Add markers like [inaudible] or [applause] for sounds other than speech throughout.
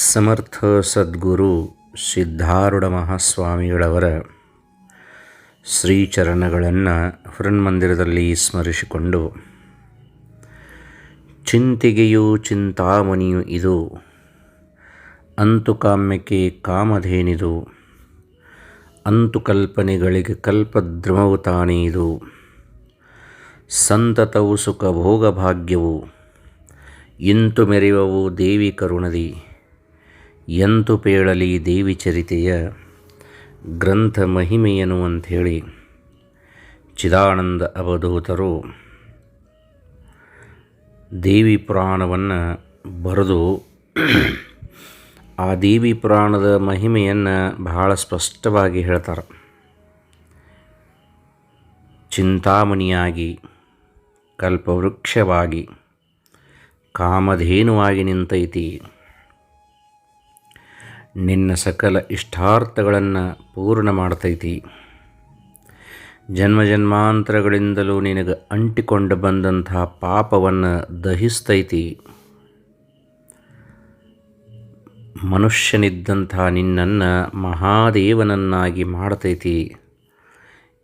ಸಮರ್ಥ ಸದ್ಗುರು ಸಿದ್ಧಾರೂಢ ಮಹಾಸ್ವಾಮಿಗಳವರ ಶ್ರೀಚರಣಗಳನ್ನು ಹೃನ್ಮಂದಿರದಲ್ಲಿ ಸ್ಮರಿಸಿಕೊಂಡು, ಚಿಂತಿಗೆಯೂ ಚಿಂತಾಮಣಿಯು ಇದು, ಅಂತುಕಾಮ್ಯಕ್ಕೆ ಕಾಮಧೇನಿದು ಅಂತು ಕಲ್ಪನೆಗಳಿಗೆ ಕಲ್ಪದ್ರಮವು ತಾನೇ ಇದು, ಸಂತತವು ಸುಖ ಭೋಗಭಾಗ್ಯವು ಇಂತು ಮೆರೆಯುವವು ದೇವಿ ಕರುಣದಿ. ಎಂತು ಪೇಳಲಿ ದೇವಿ ಚರಿತೆಯ ಗ್ರಂಥ ಮಹಿಮೆಯನು ಅಂಥೇಳಿ ಚಿದಾನಂದ ಅವಧೂತರು ದೇವಿ ಪುರಾಣವನ್ನು ಬರೆದು ಆ ದೇವಿ ಪುರಾಣದ ಮಹಿಮೆಯನ್ನು ಬಹಳ ಸ್ಪಷ್ಟವಾಗಿ ಹೇಳ್ತಾರೆ. ಚಿಂತಾಮಣಿಯಾಗಿ, ಕಲ್ಪವೃಕ್ಷವಾಗಿ, ಕಾಮಧೇನುವಾಗಿ ನಿಂತೈತಿ. ನಿನ್ನ ಸಕಲ ಇಷ್ಟಾರ್ಥಗಳನ್ನು ಪೂರ್ಣ ಮಾಡ್ತೈತಿ. ಜನ್ಮ ಜನ್ಮಾಂತರಗಳಿಂದಲೂ ನಿನಗೆ ಅಂಟಿಕೊಂಡು ಬಂದಂತಹ ಪಾಪವನ್ನು ದಹಿಸ್ತೈತಿ. ಮನುಷ್ಯನಿದ್ದಂಥ ನಿನ್ನನ್ನು ಮಹಾದೇವನನ್ನಾಗಿ ಮಾಡ್ತೈತಿ.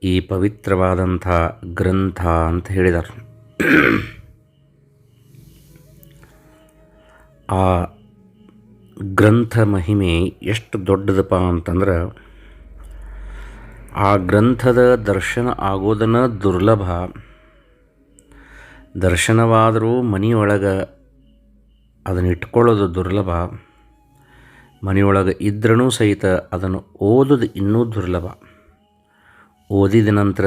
ಈ ಪವಿತ್ರವಾದಂಥ ಗ್ರಂಥ ಅಂತ ಹೇಳಿದರು. ಆ ಗ್ರಂಥ ಮಹಿಮೆ ಎಷ್ಟು ದೊಡ್ಡದಪ್ಪ ಅಂತಂದ್ರೆ, ಆ ಗ್ರಂಥದ ದರ್ಶನ ಆಗೋದನ್ನು ದುರ್ಲಭ. ದರ್ಶನವಾದರೂ ಮನೆಯೊಳಗೆ ಅದನ್ನು ಇಟ್ಕೊಳ್ಳೋದು ದುರ್ಲಭ. ಮನೆಯೊಳಗೆ ಇದ್ರೂ ಸಹಿತ ಅದನ್ನು ಓದೋದು ಇನ್ನೂ ದುರ್ಲಭ. ಓದಿದ ನಂತರ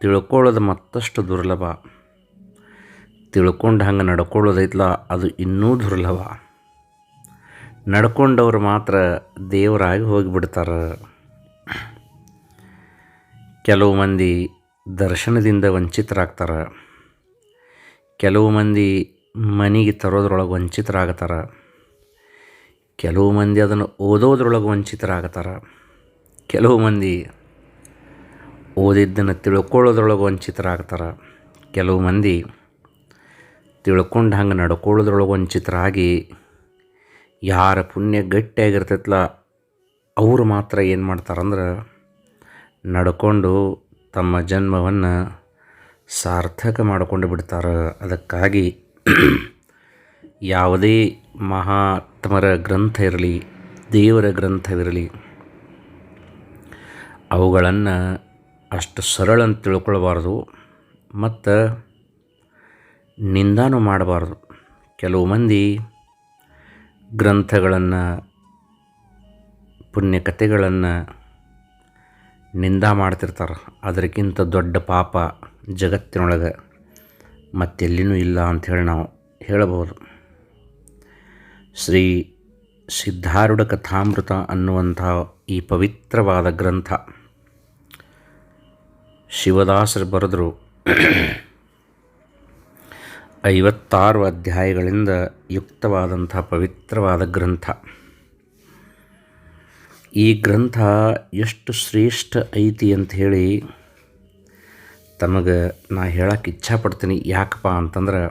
ತಿಳ್ಕೊಳ್ಳೋದು ಮತ್ತಷ್ಟು ದುರ್ಲಭ. ತಿಳ್ಕೊಂಡು ಹಂಗೆ ನಡ್ಕೊಳ್ಳೋದೈತಲ್ಲ ಅದು ಇನ್ನೂ ದುರ್ಲಭ. ನಡ್ಕೊಂಡವ್ರು ಮಾತ್ರ ದೇವರಾಗಿ ಹೋಗಿಬಿಡ್ತಾರೆ. ಕೆಲವು ಮಂದಿ ದರ್ಶನದಿಂದ ವಂಚಿತರಾಗ್ತಾರೆ. ಕೆಲವು ಮಂದಿ ಮನೆಗೆ ತರೋದ್ರೊಳಗೆ ವಂಚಿತರಾಗ್ತಾರೆ. ಕೆಲವು ಮಂದಿ ಅದನ್ನು ಓದೋದ್ರೊಳಗೆ ವಂಚಿತರಾಗ್ತಾರೆ. ಕೆಲವು ಮಂದಿ ಓದಿದ್ದನ್ನು ತಿಳ್ಕೊಳ್ಳೋದ್ರೊಳಗೆ ವಂಚಿತರಾಗ್ತಾರೆ. ಕೆಲವು ಮಂದಿ ತಿಳ್ಕೊಂಡು ಹಂಗೆ ನಡ್ಕೊಳ್ಳೋದ್ರೊಳಗೆ ವಂಚಿತರಾಗಿ ಯಾರ ಪುಣ್ಯ ಗಟ್ಟಿಯಾಗಿರ್ತೈತಲ್ಲ ಅವರು ಮಾತ್ರ ಏನು ಮಾಡ್ತಾರಂದ್ರೆ ನಡ್ಕೊಂಡು ತಮ್ಮ ಜನ್ಮವನ್ನು ಸಾರ್ಥಕ ಮಾಡಿಕೊಂಡು ಬಿಡ್ತಾರೆ. ಅದಕ್ಕಾಗಿ [clears throat] ಯಾವುದೇ ಮಹಾತ್ಮರ ಗ್ರಂಥ ಇರಲಿ, ದೇವರ ಗ್ರಂಥವಿರಲಿ ಅವುಗಳನ್ನು ಅಷ್ಟು ಸರಳ ಅಂತ ತಿಳ್ಕೊಳ್ಬಾರ್ದು ಮತ್ತು ನಿಂದಾನು ಮಾಡಬಾರ್ದು. ಕೆಲವು ಮಂದಿ ಗ್ರಂಥಗಳನ್ನು, ಪುಣ್ಯಕಥೆಗಳನ್ನು ನಿಂದ ಮಾಡ್ತಿರ್ತಾರೆ. ಅದಕ್ಕಿಂತ ದೊಡ್ಡ ಪಾಪ ಜಗತ್ತಿನೊಳಗೆ ಮತ್ತೆಲ್ಲಿನೂ ಇಲ್ಲ ಅಂಥೇಳಿ ನಾವು ಹೇಳಬಹುದು. ಶ್ರೀ ಸಿದ್ಧಾರೂಢ ಕಥಾಮೃತ ಅನ್ನುವಂಥ ಈ ಪವಿತ್ರವಾದ ಗ್ರಂಥ ಶಿವದಾಸರು ಬರೆದರು. ಐವತ್ತಾರು ಅಧ್ಯಾಯಗಳಿಂದ ಯುಕ್ತವಾದಂಥ ಪವಿತ್ರವಾದ ಗ್ರಂಥ. ಈ ಗ್ರಂಥ ಎಷ್ಟು ಶ್ರೇಷ್ಠ ಐತಿ ಅಂತ ಹೇಳಿ ತಮಗೆ ನಾ ಹೇಳಕ್ಕೆ ಇಚ್ಛಾಪಡ್ತೀನಿ. ಯಾಕಪ್ಪ ಅಂತಂದ್ರೆ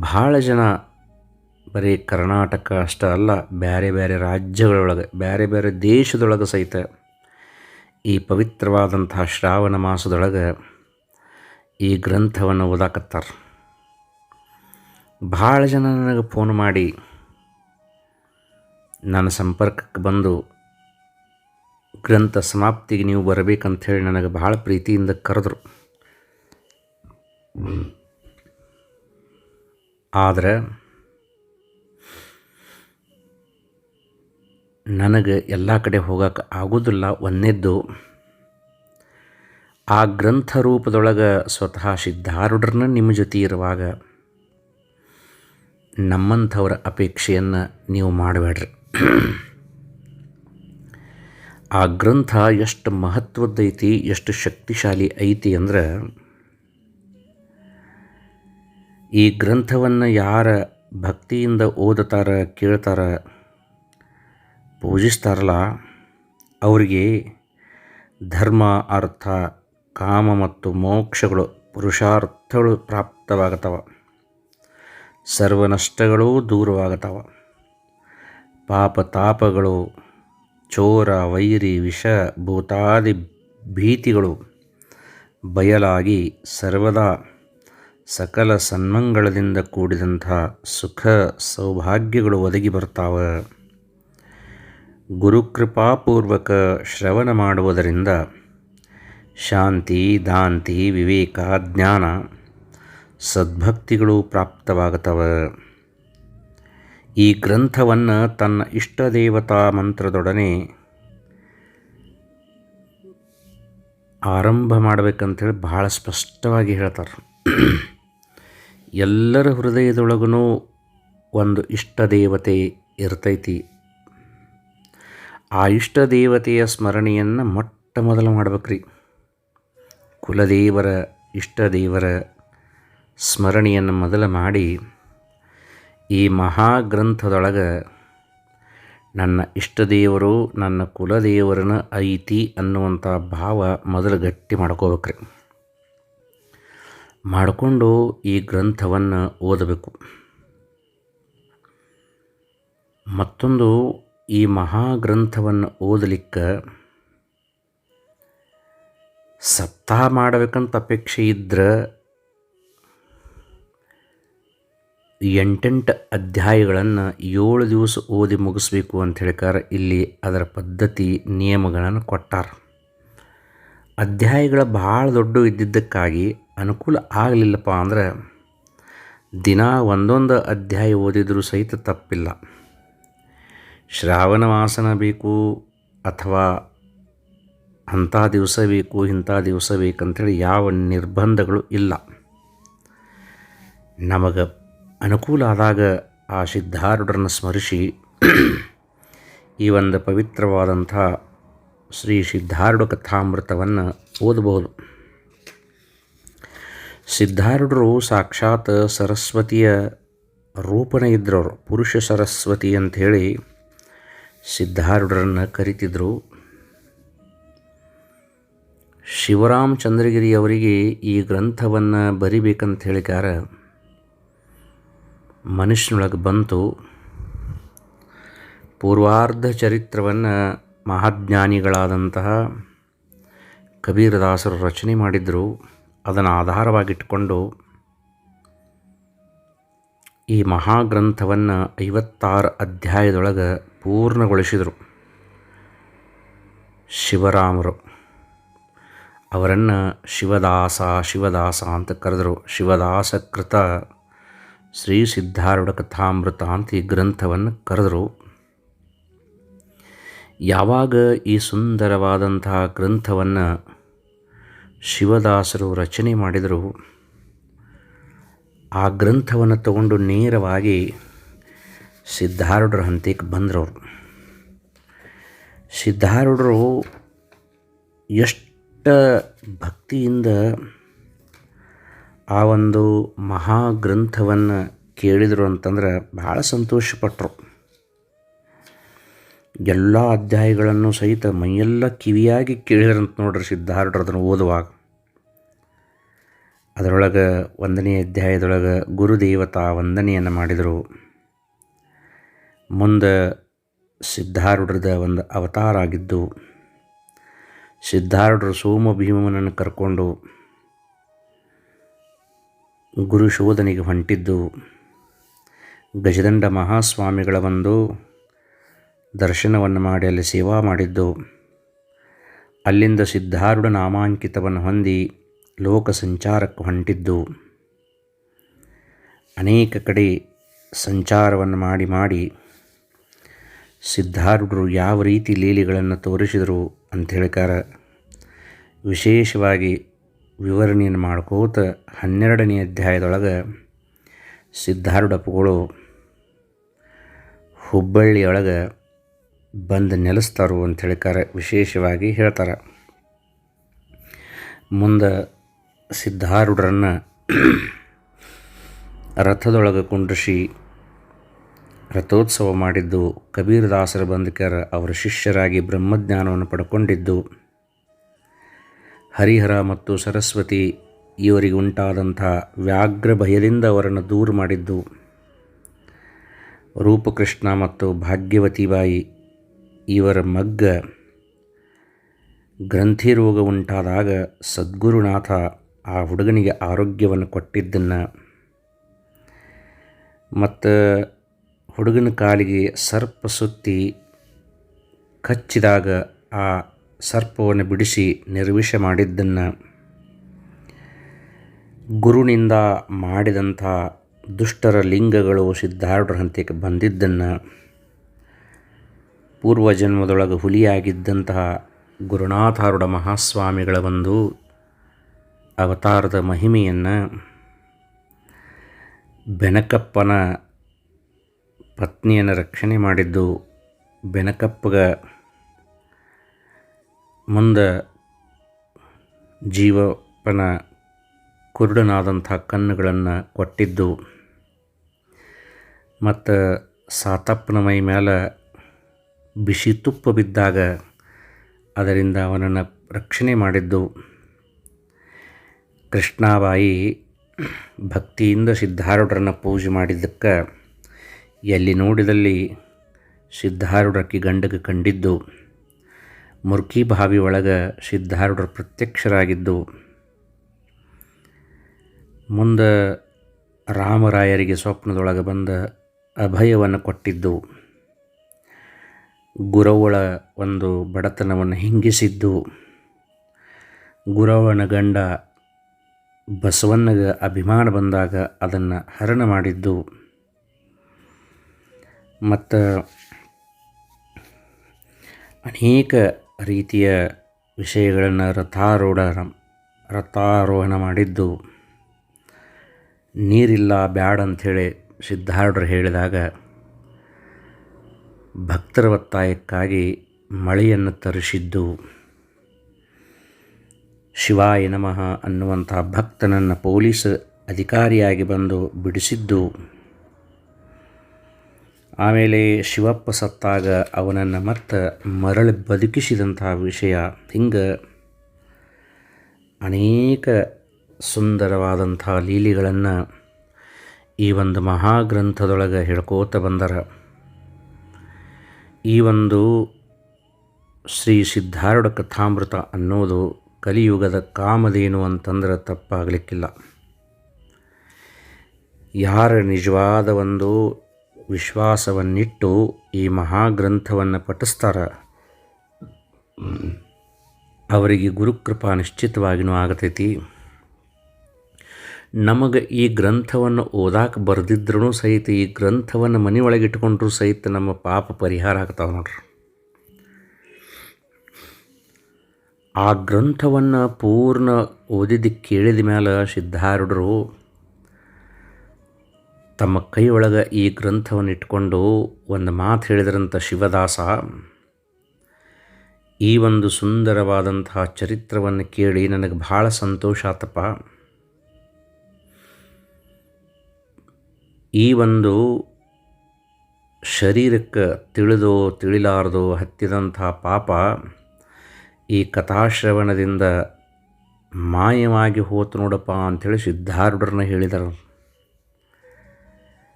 ಭಾಳ ಜನ ಬರೀ ಕರ್ನಾಟಕ ಅಷ್ಟೇ ಅಲ್ಲ ಬೇರೆ ಬೇರೆ ರಾಜ್ಯಗಳೊಳಗೆ ಬೇರೆ ಬೇರೆ ದೇಶದೊಳಗೆ ಸಹಿತ ಈ ಪವಿತ್ರವಾದಂತಹ ಶ್ರಾವಣ ಮಾಸದೊಳಗೆ ಈ ಗ್ರಂಥವನ್ನು ಓದಾಕತ್ತಾರ. ಭಾಳ ಜನ ನನಗೆ ಫೋನ್ ಮಾಡಿ ನನ್ನ ಸಂಪರ್ಕಕ್ಕೆ ಬಂದು, ಗ್ರಂಥ ಸಮಾಪ್ತಿಗೆ ನೀವು ಬರಬೇಕಂಥೇಳಿ ನನಗೆ ಭಾಳ ಪ್ರೀತಿಯಿಂದ ಕರೆದ್ರು. ಆದರೆ ನನಗೆ ಎಲ್ಲ ಕಡೆ ಹೋಗಕ್ಕೆ ಆಗೋದಿಲ್ಲ ಒಂದನೇದ್ದು ಆ ಗ್ರಂಥ ರೂಪದೊಳಗೆ ಸ್ವತಃ ಸಿದ್ಧಾರೂಢರನ್ನ ನಿಮ್ಮ ಜೊತೆ ಇರುವಾಗ ನಮ್ಮಂಥವರ ಅಪೇಕ್ಷೆಯನ್ನು ನೀವು ಮಾಡಬೇಡ್ರಿ. ಆ ಗ್ರಂಥ ಎಷ್ಟು ಮಹತ್ವದ್ದೈತಿ, ಎಷ್ಟು ಶಕ್ತಿಶಾಲಿ ಐತಿ ಅಂದ್ರೆ ಈ ಗ್ರಂಥವನ್ನು ಯಾರ ಭಕ್ತಿಯಿಂದ ಓದುತ್ತಾರ ಕೇಳ್ತಾರ, ಪೂಜಿಸ್ತಾರಲ್ಲ, ಅವರಿಗೆ ಧರ್ಮ, ಅರ್ಥ ಕಾಮ ಮತ್ತು ಮೋಕ್ಷಗಳು ಪುರುಷಾರ್ಥಗಳು ಪ್ರಾಪ್ತವಾಗತವ. ಸರ್ವ ನಷ್ಟಗಳೂ ದೂರವಾಗತವ. ಪಾಪ ತಾಪಗಳು, ಚೋರ, ವೈರಿ, ವಿಷ, ಭೂತಾದಿ ಭೀತಿಗಳು ಬಯಲಾಗಿ ಸರ್ವದಾ ಸಕಲ ಸನ್ಮಂಗಳದಿಂದ ಕೂಡಿದಂಥ ಸುಖ ಸೌಭಾಗ್ಯಗಳು ಒದಗಿ ಬರ್ತಾವೆ. ಗುರುಕೃಪಾಪೂರ್ವಕ ಶ್ರವಣ ಮಾಡುವುದರಿಂದ ಶಾಂತಿ, ದಾಂತಿ, ವಿವೇಕ, ಜ್ಞಾನ ಸದ್ಭಕ್ತಿಗಳು ಪ್ರಾಪ್ತವಾಗತವ ಈ ಗ್ರಂಥವನ್ನು ತನ್ನ ಇಷ್ಟ ದೇವತಾ ಮಂತ್ರದೊಡನೆ ಆರಂಭ ಮಾಡಬೇಕಂತೇಳಿ ಭಾಳ ಸ್ಪಷ್ಟವಾಗಿ ಹೇಳ್ತಾರೆ. ಎಲ್ಲರ ಹೃದಯದೊಳಗೂ ಒಂದು ಇಷ್ಟ ದೇವತೆ ಇರ್ತೈತಿ. ಆ ಇಷ್ಟ ದೇವತೆಯ ಸ್ಮರಣೆಯನ್ನು ಮೊಟ್ಟ ಮೊದಲು ಮಾಡ್ಬೇಕ್ರಿ. ಕುಲದೇವರ ಇಷ್ಟ ದೇವರ ಸ್ಮರಣೆಯನ್ನು ಮೊದಲು ಮಾಡಿ ಈ ಮಹಾಗ್ರಂಥದೊಳಗೆ ನನ್ನ ಇಷ್ಟ ದೇವರು ನನ್ನ ಕುಲದೇವರನ ಐತಿ ಅನ್ನುವಂಥ ಭಾವ ಮೊದಲು ಗಟ್ಟಿ ಮಾಡ್ಕೋಬೇಕ್ರಿ. ಮಾಡಿಕೊಂಡು ಈ ಗ್ರಂಥವನ್ನು ಓದಬೇಕು. ಮತ್ತೊಂದು ಈ ಮಹಾಗ್ರಂಥವನ್ನು ಓದಲಿಕ್ಕೆ ಸಪ್ತಾಹ ಮಾಡಬೇಕಂತ ಅಪೇಕ್ಷೆ ಇದ್ರೆ ಎಂಟೆಂಟು ಅಧ್ಯಾಯಗಳನ್ನು ಏಳು ದಿವಸ ಓದಿ ಮುಗಿಸ್ಬೇಕು ಅಂತ ಹೇಳ್ಕಾರ ಇಲ್ಲಿ ಅದರ ಪದ್ಧತಿ ನಿಯಮಗಳನ್ನು ಕೊಟ್ಟಾರ. ಅಧ್ಯಾಯಗಳ ಭಾಳ ದೊಡ್ಡ ಇದ್ದಿದ್ದಕ್ಕಾಗಿ ಅನುಕೂಲ ಆಗಲಿಲ್ಲಪ್ಪ ಅಂದ್ರೆ ದಿನ ಒಂದೊಂದು ಅಧ್ಯಾಯ ಓದಿದರೂ ಸಹಿತ ತಪ್ಪಿಲ್ಲ. ಶ್ರಾವಣ ಮಾಸನ ಬೇಕು ಅಥವಾ ಅಂಥ ದಿವಸ ಬೇಕು ಇಂಥ ದಿವಸ ಬೇಕಂಥೇಳಿ ಯಾವ ನಿರ್ಬಂಧಗಳು ಇಲ್ಲ. ನಮಗೆ ಅನುಕೂಲ ಆದಾಗ ಆ ಸಿದ್ಧಾರೂಢರನ್ನು ಸ್ಮರಿಸಿ ಈ ಒಂದು ಪವಿತ್ರವಾದಂಥ ಶ್ರೀ ಸಿದ್ಧಾರೂಢ ಕಥಾಮೃತವನ್ನು ಓದಬಹುದು. ಸಿದ್ಧಾರೂಢರು ಸಾಕ್ಷಾತ್ ಸರಸ್ವತಿಯ ರೂಪನ ಇದ್ರವರು, ಪುರುಷ ಸರಸ್ವತಿ ಅಂಥೇಳಿ ಸಿದ್ಧಾರೂಢರನ್ನು ಕರಿತಿದ್ರು. ಶಿವರಾಮ್ ಚಂದ್ರಗಿರಿಯವರಿಗೆ ಈ ಗ್ರಂಥವನ್ನು ಬರಿಬೇಕಂತ ಹೇಳಿಕಾರ ಮನುಷ್ಯನೊಳಗೆ ಬಂತು ಪೂರ್ವಾರ್ಧ ಚರಿತ್ರವನ್ನು ಮಹಾಜ್ಞಾನಿಗಳಾದಂತಹ ಕಬೀರದಾಸರು ರಚನೆ ಮಾಡಿದರು, ಅದನ್ನು ಆಧಾರವಾಗಿಟ್ಟುಕೊಂಡು ಈ ಮಹಾಗ್ರಂಥವನ್ನು ಐವತ್ತಾರು ಅಧ್ಯಾಯದೊಳಗೆ ಪೂರ್ಣಗೊಳಿಸಿದರು ಶಿವರಾಮರು. ಅವರನ್ನು ಶಿವದಾಸ ಶಿವದಾಸ ಅಂತ ಕರೆದರು. ಶಿವದಾಸಕೃತ ಶ್ರೀ ಸಿದ್ಧಾರೂಢ ಕಥಾಮೃತ ಅಂತ ಈ ಗ್ರಂಥವನ್ನು ಕರೆದರು. ಯಾವಾಗ ಈ ಸುಂದರವಾದಂತಹ ಗ್ರಂಥವನ್ನು ಶಿವದಾಸರು ರಚನೆ ಮಾಡಿದರು, ಆ ಗ್ರಂಥವನ್ನು ತಗೊಂಡು ನೇರವಾಗಿ ಸಿದ್ಧಾರೂಢರ ಹಂತಕ್ಕೆ ಬಂದರು ಸಿದ್ಧಾರೂಢರು ಎಷ್ಟು ಭಕ್ತಿಯಿಂದ ಆ ಒಂದು ಮಹಾಗ್ರಂಥವನ್ನು ಕೇಳಿದರು ಅಂತಂದ್ರೆ ಭಾಳ ಸಂತೋಷಪಟ್ಟರು ಎಲ್ಲ ಅಧ್ಯಾಯಗಳನ್ನು ಸಹಿತ ಮೈಯೆಲ್ಲ ಕಿವಿಯಾಗಿ ಕೇಳಿದ್ರಂತ ನೋಡ್ರಿ ಸಿದ್ಧಾರೂಢರು ಅದನ್ನು ಓದುವಾಗ. ಅದರೊಳಗೆ ಒಂದನೇ ಅಧ್ಯಾಯದೊಳಗೆ ಗುರುದೇವತಾ ವಂದನೆಯನ್ನು ಮಾಡಿದರು. ಮುಂದೆ ಸಿದ್ಧಾರೂಢದ ಒಂದು ಅವತಾರ ಆಗಿದ್ದು ಸಿದ್ಧಾರೂಢರು ಸೋಮ ಭೀಮನನ್ನು ಕರ್ಕೊಂಡು ಗುರು ಶೋಧನೆಗೆ ಹೊಂಟಿದ್ದು. ಗಜದಂಡ ಮಹಾಸ್ವಾಮಿಗಳ ಒಂದು ದರ್ಶನವನ್ನು ಮಾಡಿ ಅಲ್ಲಿ ಸೇವಾ ಮಾಡಿದ್ದು. ಅಲ್ಲಿಂದ ಸಿದ್ಧಾರೂಢ ನಾಮಾಂಕಿತವನ್ನು ಹೊಂದಿ ಲೋಕ ಸಂಚಾರಕ್ಕೆ ಹೊಂಟಿದ್ದು. ಅನೇಕ ಕಡೆ ಸಂಚಾರವನ್ನು ಮಾಡಿ ಮಾಡಿ ಸಿದ್ಧಾರೂಢರು ಯಾವ ರೀತಿ ಲೀಲೆಗಳನ್ನು ತೋರಿಸಿದರು ಅಂತ ಹೇಳಿಕಾರ, ವಿಶೇಷವಾಗಿ ವಿವರಣೆಯನ್ನು ಮಾಡ್ಕೋತ ಹನ್ನೆರಡನೇ ಅಧ್ಯಾಯದೊಳಗೆ ಸಿದ್ಧಾರೂಢಪ್ಪಗಳು ಹುಬ್ಬಳ್ಳಿಯೊಳಗೆ ಬಂದು ನೆಲೆಸ್ತಾರು ಅಂತ ಹೇಳಿಕಾರ, ವಿಶೇಷವಾಗಿ ಹೇಳ್ತಾರೆ. ಮುಂದೆ ಸಿದ್ಧಾರೂಢರನ್ನು ರಥದೊಳಗೆ ಕುಂಡ್ರಿಸಿ ರಥೋತ್ಸವ ಮಾಡಿದ್ದು ಕಬೀರದಾಸರ ಬಂಧಕರ ಅವರ ಶಿಷ್ಯರಾಗಿ ಬ್ರಹ್ಮಜ್ಞಾನವನ್ನು ಪಡ್ಕೊಂಡಿದ್ದು, ಹರಿಹರ ಮತ್ತು ಸರಸ್ವತಿ ಇವರಿಗೆ ಉಂಟಾದಂಥ ವ್ಯಾಘ್ರ ಭಯದಿಂದ ಅವರನ್ನು ದೂರ ಮಾಡಿದ್ದು, ರೂಪಕೃಷ್ಣ ಮತ್ತು ಭಾಗ್ಯವತಿಬಾಯಿ ಇವರ ಮಗ್ಗ ಗ್ರಂಥಿ ರೋಗ ಉಂಟಾದಾಗ ಸದ್ಗುರುನಾಥ ಆ ಹುಡುಗನಿಗೆ ಆರೋಗ್ಯವನ್ನು ಕೊಟ್ಟಿದ್ದನ್ನು. ಮತ್ತು ಹುಡುಗನ ಕಾಲಿಗೆ ಸರ್ಪ ಸುತ್ತಿ ಕಚ್ಚಿದಾಗ ಆ ಸರ್ಪವನ್ನು ಬಿಡಿಸಿ ನಿರ್ವಿಷ ಮಾಡಿದ್ದನ್ನು ಗುರುನಿಂದ ಮಾಡಿದಂಥ ದುಷ್ಟರ ಲಿಂಗಗಳು ಸಿದ್ಧಾರ್ಢರ ಹಂತಕ್ಕೆ ಬಂದಿದ್ದನ್ನು ಪೂರ್ವಜನ್ಮದೊಳಗೆ ಹುಲಿಯಾಗಿದ್ದಂತಹ ಗುರುನಾಥಾರೂಢ ಮಹಾಸ್ವಾಮಿಗಳ ಒಂದು ಅವತಾರದ ಮಹಿಮೆಯನ್ನು ಬೆನಕಪ್ಪನ ಪತ್ನಿಯನ್ನು ರಕ್ಷಣೆ ಮಾಡಿದ್ದು ಬೆನಕಪ್ಪಗ. ಮುಂದೆ ಜೀವಪ್ಪನ ಕುರುಡನಾದಂಥ ಕಣ್ಣುಗಳನ್ನು ಕೊಟ್ಟಿದ್ದು. ಮತ್ತು ಸಾತಪ್ಪನ ಮೈ ಮೇಲೆ ಬಿಸಿ ತುಪ್ಪ ಬಿದ್ದಾಗ ಅದರಿಂದ ಅವನನ್ನು ರಕ್ಷಣೆ ಮಾಡಿದ್ದು. ಕೃಷ್ಣಾಬಾಯಿ ಭಕ್ತಿಯಿಂದ ಸಿದ್ಧಾರೂಢರನ್ನು ಪೂಜೆ ಮಾಡಿದ್ದಕ್ಕೆ ಎಲ್ಲಿ ನೋಡಿದಲ್ಲಿ ಸಿದ್ಧಾರೂಢಕ್ಕೆ ಗಂಡಗೆ ಕಂಡಿದ್ದು ಮುರ್ಕಿ ಬಾವಿ ಒಳಗೆ ಸಿದ್ಧಾರೂಢರು ಪ್ರತ್ಯಕ್ಷರಾಗಿದ್ದು. ಮುಂದೆ ರಾಮರಾಯರಿಗೆ ಸ್ವಪ್ನದೊಳಗೆ ಬಂದ ಅಭಯವನ್ನು ಕೊಟ್ಟಿದ್ದು. ಗುರವಳ ಒಂದು ಬಡತನವನ್ನು ಹಿಂಗಿಸಿದ್ದು. ಗುರವನ ಗಂಡ ಬಸವಣ್ಣಗೆ ಅಭಿಮಾನ ಬಂದಾಗ ಅದನ್ನು ಹರಣ ಮಾಡಿದ್ದು. ಮತ್ತು ಅನೇಕ ರೀತಿಯ ವಿಷಯಗಳನ್ನು ರಥಾರೂಢ ರಥಾರೋಹಣ ಮಾಡಿದ್ದು. ನೀರಿಲ್ಲ, ಬ್ಯಾಡ ಅಂಥೇಳಿ ಸಿದ್ಧಾರೂಢರು ಹೇಳಿದಾಗ ಭಕ್ತರ ಒತ್ತಾಯಕ್ಕಾಗಿ ಮಳೆಯನ್ನು ತರಿಸಿದ್ದು. ಶಿವಾಯ ನಮಃ ಅನ್ನುವಂಥ ಭಕ್ತನನ್ನು ಪೊಲೀಸ್ ಅಧಿಕಾರಿಯಾಗಿ ಬಂದು ಬಿಡಿಸಿದ್ದು. ಆಮೇಲೆ ಶಿವಪ್ಪ ಸತ್ತಾಗ ಅವನನ್ನು ಮತ್ತೆ ಮರಳಿ ಬದುಕಿಸಿದಂತಹ ವಿಷಯ ಹಿಂಗೆ ಅನೇಕ ಸುಂದರವಾದಂಥ ಲೀಲೆಗಳನ್ನು ಈ ಒಂದು ಮಹಾಗ್ರಂಥದೊಳಗೆ ಹೇಳ್ಕೋತ ಬಂದರ. ಈ ಒಂದು ಶ್ರೀ ಸಿದ್ಧಾರೂಢ ಕಥಾಮೃತ ಅನ್ನೋದು ಕಲಿಯುಗದ ಕಾಮದೇನು ಅಂತಂದ್ರೆ ತಪ್ಪಾಗಲಿಕ್ಕಿಲ್ಲ. ಯಾರ ನಿಜವಾದ ಒಂದು ವಿಶ್ವಾಸವನ್ನಿಟ್ಟು ಈ ಮಹಾಗ್ರಂಥವನ್ನು ಪಠಿಸ್ತಾರೆ. ಅವರಿಗೆ ಗುರುಕೃಪ ನಿಶ್ಚಿತವಾಗಿಯೂ ಆಗತೈತಿ. ನಮಗೆ ಈ ಗ್ರಂಥವನ್ನು ಓದಾಕ ಬರೆದಿದ್ರೂ ಸಹಿತ, ಈ ಗ್ರಂಥವನ್ನು ಮನೆಯೊಳಗೆ ಇಟ್ಕೊಂಡ್ರೂ ಸಹಿತ ನಮ್ಮ ಪಾಪ ಪರಿಹಾರ ಆಗ್ತಾವೆ ನೋಡ್ರಿ. ಆ ಗ್ರಂಥವನ್ನು ಪೂರ್ಣ ಓದಿದ್ದಕ್ಕೆ ಕೇಳಿದ ಮೇಲೆ ಸಿದ್ಧಾರೂಢರು ತಮ್ಮ ಕೈಯೊಳಗೆ ಈ ಗ್ರಂಥವನ್ನು ಇಟ್ಕೊಂಡು ಒಂದು ಮಾತು ಹೇಳಿದ್ರಂಥ ಶಿವದಾಸ, ಈ ಒಂದು ಸುಂದರವಾದಂತಹ ಚರಿತ್ರವನ್ನು ಕೇಳಿ ನನಗೆ ಭಾಳ ಸಂತೋಷ ಆತಪ್ಪ. ಈ ಒಂದು ಶರೀರಕ್ಕೆ ತಿಳಿದೋ ತಿಳಿಲಾರದೋ ಹತ್ತಿದಂಥ ಪಾಪ ಈ ಕಥಾಶ್ರವಣದಿಂದ ಮಾಯವಾಗಿ ಹೋತು ನೋಡಪ್ಪ ಅಂಥೇಳಿ ಸಿದ್ಧಾರೂಢರನ್ನ ಹೇಳಿದರು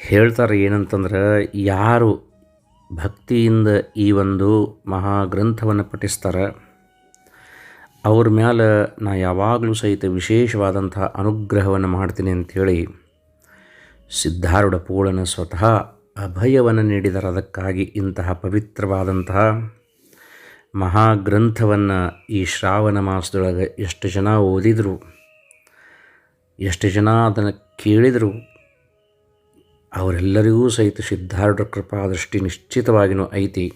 ಹೇಳ್ತಾರೆ ಏನಂತಂದ್ರೆ, ಯಾರು ಭಕ್ತಿಯಿಂದ ಈ ಒಂದು ಮಹಾಗ್ರಂಥವನ್ನು ಪಠಿಸ್ತಾರೆ, ಅವ್ರ ಮ್ಯಾಲೆ ನಾ ಯಾವಾಗಲೂ ಸಹಿತ ವಿಶೇಷವಾದಂಥ ಅನುಗ್ರಹವನ್ನು ಮಾಡ್ತೀನಿ ಅಂಥೇಳಿ ಸಿದ್ಧಾರೂಢ ಪೂಳನ ಸ್ವತಃ ಅಭಯವನ್ನು ನೀಡಿದರೆ. ಅದಕ್ಕಾಗಿ ಇಂತಹ ಪವಿತ್ರವಾದಂತಹ ಮಹಾಗ್ರಂಥವನ್ನು ಈ ಶ್ರಾವಣ ಮಾಸದೊಳಗೆ ಎಷ್ಟು ಜನ ಓದಿದರು, ಎಷ್ಟು ಜನ ಅದನ್ನು ಕೇಳಿದರು ಅವರೆಲ್ಲರಿಗೂ ಸಹಿತ ಸಿದ್ಧಾರ್ಢ ಕೃಪಾ ದೃಷ್ಟಿ ನಿಶ್ಚಿತವಾಗಿಯೂ ಐತಿ.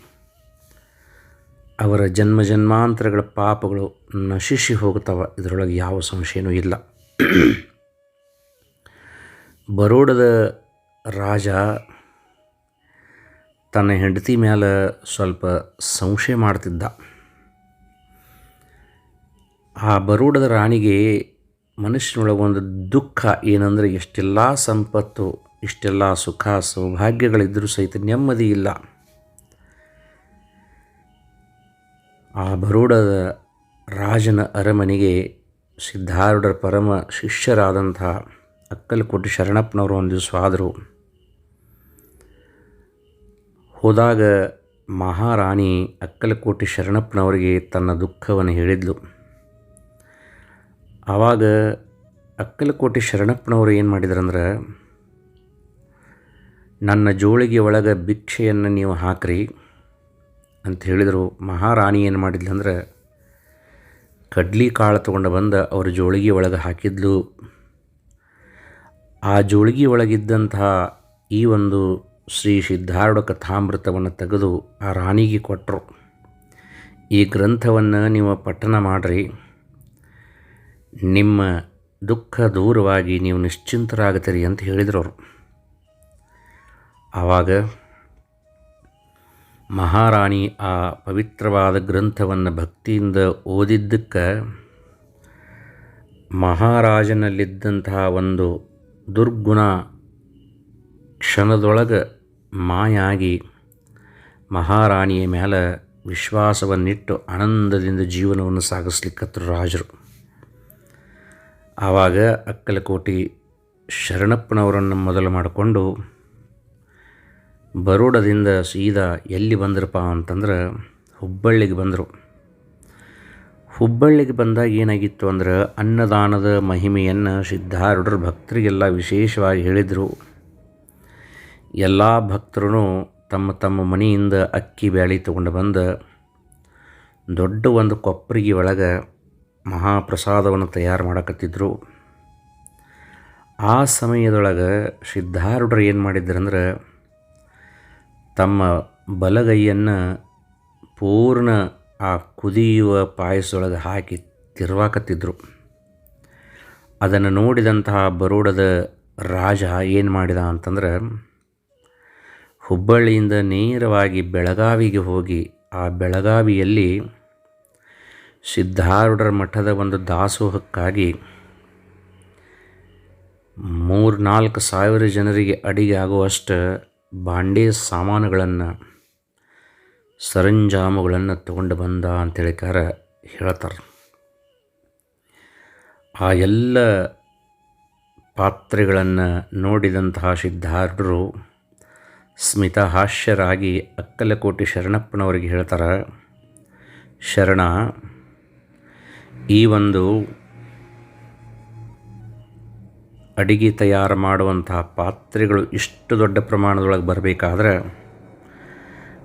ಅವರ ಜನ್ಮ ಜನ್ಮಾಂತರಗಳ ಪಾಪಗಳು ನಶಿಸಿ ಹೋಗ್ತವೆ ಇದರೊಳಗೆ ಯಾವ ಸಂಶಯನೂ ಇಲ್ಲ. ಬರೋಡದ ರಾಜ ತನ್ನ ಹೆಂಡತಿ ಮೇಲೆ ಸ್ವಲ್ಪ ಸಂಶಯ ಮಾಡ್ತಿದ್ದ. ಆ ಬರೋಡದ ರಾಣಿಗೆ ಮನುಷ್ಯನೊಳಗೆ ಒಂದು ದುಃಖ ಏನಂದರೆ ಎಷ್ಟೆಲ್ಲ ಸಂಪತ್ತು ಇಷ್ಟೆಲ್ಲ ಸುಖ ಸೌಭಾಗ್ಯಗಳಿದ್ದರೂ ಸಹಿತ ನೆಮ್ಮದಿ ಇಲ್ಲ. ಆ ಬರೋಡದ ರಾಜನ ಅರಮನೆಗೆ ಸಿದ್ಧಾರೂಢರ ಪರಮ ಶಿಷ್ಯರಾದಂಥ ಅಕ್ಕಲಕೋಟೆ ಶರಣಪ್ಪನವರು ಒಂದು ದಿವಸ ಆದರು. ಹೋದಾಗ ಮಹಾರಾಣಿ ಅಕ್ಕಲಕೋಟೆ ಶರಣಪ್ಪನವರಿಗೆ ತನ್ನ ದುಃಖವನ್ನು ಹೇಳಿದ್ಲು. ಆವಾಗ ಅಕ್ಕಲಕೋಟೆ ಶರಣಪ್ಪನವರು ಏನು ಮಾಡಿದ್ರಂದ್ರೆ ನನ್ನ ಜೋಳಿಗೆ ಒಳಗೆ ಭಿಕ್ಷೆಯನ್ನು ನೀವು ಹಾಕ್ರಿ ಅಂತ ಹೇಳಿದರು. ಮಹಾರಾಣಿ ಏನು ಮಾಡಿದ್ಲಂದ್ರೆ ಕಡ್ಲಿ ಕಾಳು ತೊಗೊಂಡು ಬಂದು ಅವ್ರ ಜೋಳಿಗೆ ಒಳಗೆ ಹಾಕಿದ್ಲು. ಆ ಜೋಳಿಗೆ ಒಳಗಿದ್ದಂತಹ ಈ ಒಂದು ಶ್ರೀ ಸಿದ್ಧಾರೂಢ ಕಥಾಮೃತವನ್ನು ತೆಗೆದು ಆ ರಾಣಿಗೆ ಕೊಟ್ಟರು ಈ ಗ್ರಂಥವನ್ನು ನೀವು ಪಠನ ಮಾಡಿರಿ. ನಿಮ್ಮ ದುಃಖ ದೂರವಾಗಿ ನೀವು ನಿಶ್ಚಿಂತರಾಗುತ್ತೀರಿ ಅಂತ ಹೇಳಿದರು ಅವರು. ಆವಾಗ ಮಹಾರಾಣಿ ಆ ಪವಿತ್ರವಾದ ಗ್ರಂಥವನ್ನು ಭಕ್ತಿಯಿಂದ ಓದಿದ್ದಕ್ಕೆ ಮಹಾರಾಜನಲ್ಲಿದ್ದಂತಹ ಒಂದು ದುರ್ಗುಣ ಕ್ಷಣದೊಳಗೆ ಮಾಯಾಗಿ ಮಹಾರಾಣಿಯ ಮೇಲೆ ವಿಶ್ವಾಸವನ್ನಿಟ್ಟು ಆನಂದದಿಂದ ಜೀವನವನ್ನು ಸಾಗಿಸ್ಲಿಕ್ಕತ್ತರು ರಾಜರು. ಆವಾಗ ಅಕ್ಕಲಕೋಟಿ ಶರಣಪ್ಪನವರನ್ನು ಮೊದಲು ಮಾಡಿಕೊಂಡು ಬರೋಡದಿಂದ ಸೀದಾ ಎಲ್ಲಿ ಬಂದ್ರಪ್ಪ ಅಂತಂದ್ರೆ ಹುಬ್ಬಳ್ಳಿಗೆ ಬಂದರು. ಹುಬ್ಬಳ್ಳಿಗೆ ಬಂದಾಗ ಏನಾಗಿತ್ತು ಅಂದ್ರೆ ಅನ್ನದಾನದ ಮಹಿಮೆಯನ್ನು ಸಿದ್ಧಾರೂಢರ ಭಕ್ತರಿಗೆಲ್ಲ ವಿಶೇಷವಾಗಿ ಹೇಳಿದರು. ಎಲ್ಲ ಭಕ್ತರು ತಮ್ಮ ತಮ್ಮ ಮನೆಯಿಂದ ಅಕ್ಕಿ ಬ್ಯಾಳಿ ತೊಗೊಂಡು ಬಂದು ದೊಡ್ಡ ಒಂದು ಕೊಪ್ಪರಿಗೆ ಒಳಗೆ ಮಹಾಪ್ರಸಾದವನ್ನು ತಯಾರು ಮಾಡಕತ್ತಿದ್ರು. ಆ ಸಮಯದೊಳಗೆ ಸಿದ್ಧಾರೂಢರು ಏನು ಮಾಡಿದ್ರಂದ್ರೆ ತಮ್ಮ ಬಲಗೈಯನ್ನು ಪೂರ್ಣ ಆ ಕುದಿಯುವ ಪಾಯಸೊಳಗೆ ಹಾಕಿ ತಿರುವಾಕತ್ತಿದ್ರು. ಅದನ್ನು ನೋಡಿದಂತಹ ಬರೋಡದ ರಾಜ ಏನು ಮಾಡಿದ ಅಂತಂದ್ರೆ, ಹುಬ್ಬಳ್ಳಿಯಿಂದ ನೇರವಾಗಿ ಬೆಳಗಾವಿಗೆ ಹೋಗಿ ಆ ಬೆಳಗಾವಿಯಲ್ಲಿ ಸಿದ್ಧಾರೂಢರ ಮಠದ ಒಂದು ದಾಸೋಹಕ್ಕಾಗಿ ಮೂರು ನಾಲ್ಕು ಸಾವಿರ ಜನರಿಗೆ ಅಡಿಗೆ ಆಗುವಷ್ಟು ಬಾಂಡೆ ಸಾಮಾನುಗಳನ್ನು, ಸರಂಜಾಮುಗಳನ್ನು ತಗೊಂಡು ಬಂದ ಅಂತೇಳಿಕಾರ ಹೇಳ್ತಾರೆ. ಆ ಎಲ್ಲ ಪಾತ್ರೆಗಳನ್ನು ನೋಡಿದಂತಹ ಸಿದ್ಧಾರ್ಥರು ಸ್ಮಿತಹಾಸ್ಯರಾಗಿ ಅಕ್ಕಲಕೋಟಿ ಶರಣಪ್ಪನವರಿಗೆ ಹೇಳ್ತಾರೆ, ಶರಣ, ಈ ಒಂದು ಅಡಿಗೆ ತಯಾರು ಮಾಡುವಂತಹ ಪಾತ್ರೆಗಳು ಇಷ್ಟು ದೊಡ್ಡ ಪ್ರಮಾಣದೊಳಗೆ ಬರಬೇಕಾದ್ರೆ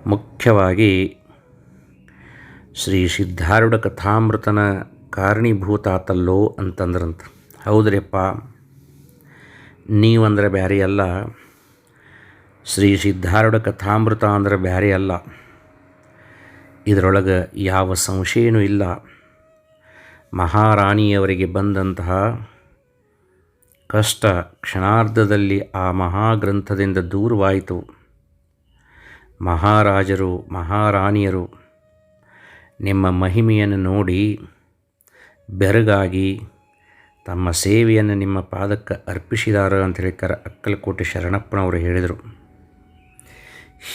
ಮುಖ್ಯವಾಗಿ ಶ್ರೀ ಸಿದ್ಧಾರೂಢ ಕಥಾಮೃತನ ಕಾರಣೀಭೂತಾತಲ್ಲೋ ಅಂತಂದ್ರಂತ. ಹೌದ್ರಿಪ್ಪ, ನೀವಂದ್ರೆ ಬ್ಯಾರಿ ಅಲ್ಲ. ಶ್ರೀ ಸಿದ್ಧಾರೂಢ ಕಥಾಮೃತ ಅಂದ್ರೆ ಬ್ಯಾರಿ ಅಲ್ಲ. ಇದರೊಳಗೆ ಯಾವ ಸಂಶಯನೂ ಇಲ್ಲ. ಮಹಾರಾಣಿಯವರಿಗೆ ಬಂದಂತಹ ಕಷ್ಟ ಕ್ಷಣಾರ್ಧದಲ್ಲಿ ಆ ಮಹಾಗ್ರಂಥದಿಂದ ದೂರವಾಯಿತು. ಮಹಾರಾಜರು, ಮಹಾರಾಣಿಯರು ನಿಮ್ಮ ಮಹಿಮೆಯನ್ನು ನೋಡಿ ಬೆರಗಾಗಿ ತಮ್ಮ ಸೇವೆಯನ್ನು ನಿಮ್ಮ ಪಾದಕ್ಕೆ ಅರ್ಪಿಸಿದಾರ ಅಂತ ಹೇಳಿಕಾರ ಅಕ್ಕಲಕೋಟೆ ಶರಣಪ್ಪನವರು ಹೇಳಿದರು.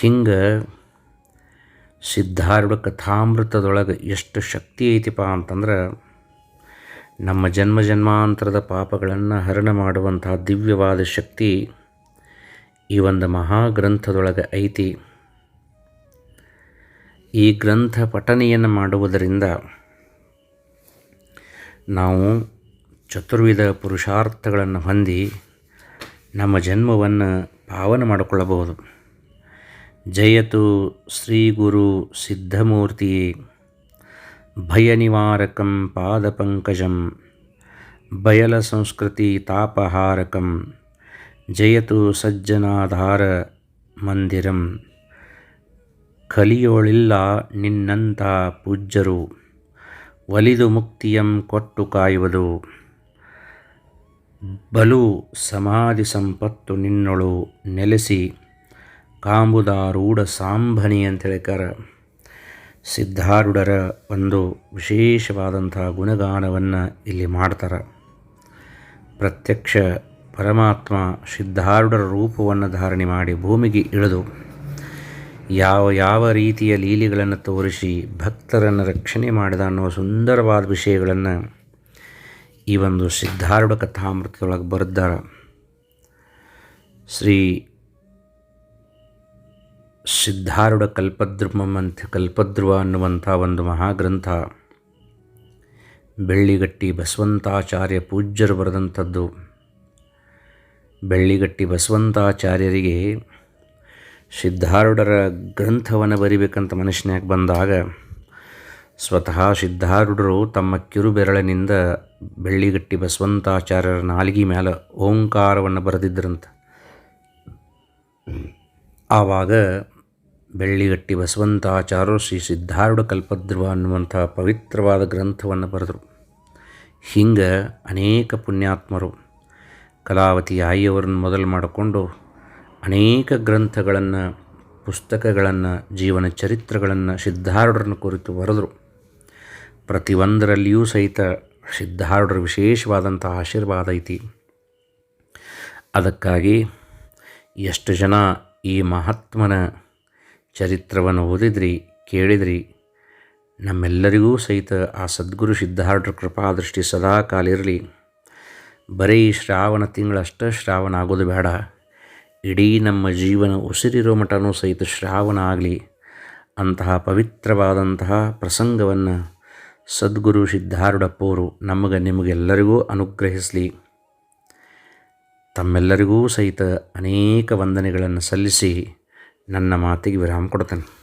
ಹಿಂಗೆ ಸಿದ್ಧಾರೂಢ ಕಥಾಮೃತದೊಳಗೆ ಎಷ್ಟು ಶಕ್ತಿ ಐತಿಪ್ಪ ಅಂತಂದ್ರೆ ನಮ್ಮ ಜನ್ಮ ಜನ್ಮಾಂತರದ ಪಾಪಗಳನ್ನು ಹರಣ ಮಾಡುವಂತಹ ದಿವ್ಯವಾದ ಶಕ್ತಿ ಈ ಒಂದು ಮಹಾಗ್ರಂಥದೊಳಗೆ ಐತಿ. ಈ ಗ್ರಂಥ ಪಠನೆಯನ್ನು ಮಾಡುವುದರಿಂದ ನಾವು ಚತುರ್ವಿಧ ಪುರುಷಾರ್ಥಗಳನ್ನು ಹೊಂದಿ ನಮ್ಮ ಜನ್ಮವನ್ನು ಪಾವನ ಮಾಡಿಕೊಳ್ಳಬಹುದು. ಜಯತು ಶ್ರೀ ಗುರು ಸಿದ್ಧಮೂರ್ತಿಯೇ ಭಯನಿವಾರಕಂ ಪಾದಪಂಕಜಂ ಬಯಲಸಂಸ್ಕೃತಿ ತಾಪಹಾರಕಂ, ಜಯತು ಸಜ್ಜನಾಧಾರ ಮಂದಿರಂ, ಕಲಿಯೋಳಿಲ್ಲ ನಿನ್ನಂಥ ಪೂಜ್ಯರು, ಒಲಿದು ಮುಕ್ತಿಯಂ ಕೊಟ್ಟು ಕಾಯುವುದು. ಬಲು ಸಮಾಧಿ ಸಂಪತ್ತು ನಿನ್ನೊಳು ನೆಲೆಸಿ, ಕಾಂಬುದಾರೂಢ ಸಾಂಭಣಿ ಅಂತ ಹೇಳ್ಕಾರ ಸಿದ್ಧಾರೂಢರ ಒಂದು ವಿಶೇಷವಾದಂಥ ಗುಣಗಾನವನ್ನು ಇಲ್ಲಿ ಮಾಡ್ತಾರೆ. ಪ್ರತ್ಯಕ್ಷ ಪರಮಾತ್ಮ ಸಿದ್ಧಾರೂಢರ ರೂಪವನ್ನು ಧಾರಣೆ ಮಾಡಿ ಭೂಮಿಗೆ ಇಳಿದು ಯಾವ ಯಾವ ರೀತಿಯ ಲೀಲೆಗಳನ್ನು ತೋರಿಸಿ ಭಕ್ತರನ್ನು ರಕ್ಷಣೆ ಮಾಡಿದ ಅನ್ನುವ ಸುಂದರವಾದ ವಿಷಯಗಳನ್ನು ಈ ಒಂದು ಸಿದ್ಧಾರೂಢ ಕಥಾಮೃತದೊಳಗೆ ಬರೆದಾರ ಶ್ರೀ ಸಿದ್ಧಾರೂಢ ಕಲ್ಪದ್ರುಮಂ ಅಂತ ಕಲ್ಪದ್ರುವ ಅನ್ನುವಂಥ ಒಂದು ಮಹಾಗ್ರಂಥ. ಬೆಳ್ಳಿಗಟ್ಟಿ ಬಸವಂತಾಚಾರ್ಯ ಪೂಜ್ಯರು ಬರೆದಂಥದ್ದು. ಬೆಳ್ಳಿಗಟ್ಟಿ ಬಸವಂತಾಚಾರ್ಯರಿಗೆ ಸಿದ್ಧಾರುಡರ ಗ್ರಂಥವನ್ನು ಬರಿಬೇಕಂತ ಮನುಷ್ಯನ್ಯಾಗ ಬಂದಾಗ ಸ್ವತಃ ಸಿದ್ಧಾರುಡರು ತಮ್ಮ ಕಿರುಬೆರಳಿನಿಂದ ಬೆಳ್ಳಿಗಟ್ಟಿ ಬಸವಂತಾಚಾರ್ಯರ ನಾಲಿಗೆ ಮೇಲೆ ಓಂಕಾರವನ್ನು ಬರೆದಿದ್ದರಂತ. ಆವಾಗ ಬೆಳ್ಳಿಗಟ್ಟಿ ಬಸವಂತಾಚಾರ್ಯರು ಶ್ರೀ ಸಿದ್ಧಾರೂಢ ಕಲ್ಪದ್ರುವ ಅನ್ನುವಂಥ ಪವಿತ್ರವಾದ ಗ್ರಂಥವನ್ನು ಬರೆದರು. ಹಿಂಗೆ ಅನೇಕ ಪುಣ್ಯಾತ್ಮರು, ಕಲಾವತಿ ಆಯಿಯವರನ್ನು ಮೊದಲು ಮಾಡಿಕೊಂಡು ಅನೇಕ ಗ್ರಂಥಗಳನ್ನು, ಪುಸ್ತಕಗಳನ್ನು, ಜೀವನ ಚರಿತ್ರೆಗಳನ್ನು ಸಿದ್ಧಾರೂಢರನ್ನು ಕುರಿತು ಬರೆದರು. ಪ್ರತಿಯೊಂದರಲ್ಲಿಯೂ ಸಹಿತ ಸಿದ್ಧಾರೂಢರ ವಿಶೇಷವಾದಂಥ ಆಶೀರ್ವಾದ ಐತಿ. ಅದಕ್ಕಾಗಿ ಎಷ್ಟು ಜನ ಈ ಮಹಾತ್ಮನ ಚರಿತ್ರವನ್ನು ಓದಿದ್ರಿ, ಕೇಳಿದ್ರಿ. ನಮ್ಮೆಲ್ಲರಿಗೂ ಸಹಿತ ಆ ಸದ್ಗುರು ಸಿದ್ಧಾರೂಢರ ಕೃಪಾದೃಷ್ಟಿ ಸದಾ ಕಾಲ ಇರಲಿ. ಬರೀ ಶ್ರಾವಣ ತಿಂಗಳಷ್ಟೇ ಶ್ರಾವಣ ಆಗೋದು ಬೇಡ. ಇಡೀ ನಮ್ಮ ಜೀವನ ಉಸಿರಿರೋ ಮಠನೂ ಸಹಿತ ಶ್ರಾವಣ ಆಗಲಿ. ಅಂತಹ ಪವಿತ್ರವಾದಂತಹ ಪ್ರಸಂಗವನ್ನು ಸದ್ಗುರು ಸಿದ್ಧಾರೂಢಪ್ಪವರು ನಮಗೆ ನಿಮಗೆಲ್ಲರಿಗೂ ಅನುಗ್ರಹಿಸಲಿ. ತಮ್ಮೆಲ್ಲರಿಗೂ ಸಹಿತ ಅನೇಕ ವಂದನೆಗಳನ್ನು ಸಲ್ಲಿಸಿ ನನ್ನ ಮಾತಿಗೆ ವಿರಾಮ ಕೊಡ್ತೇನೆ.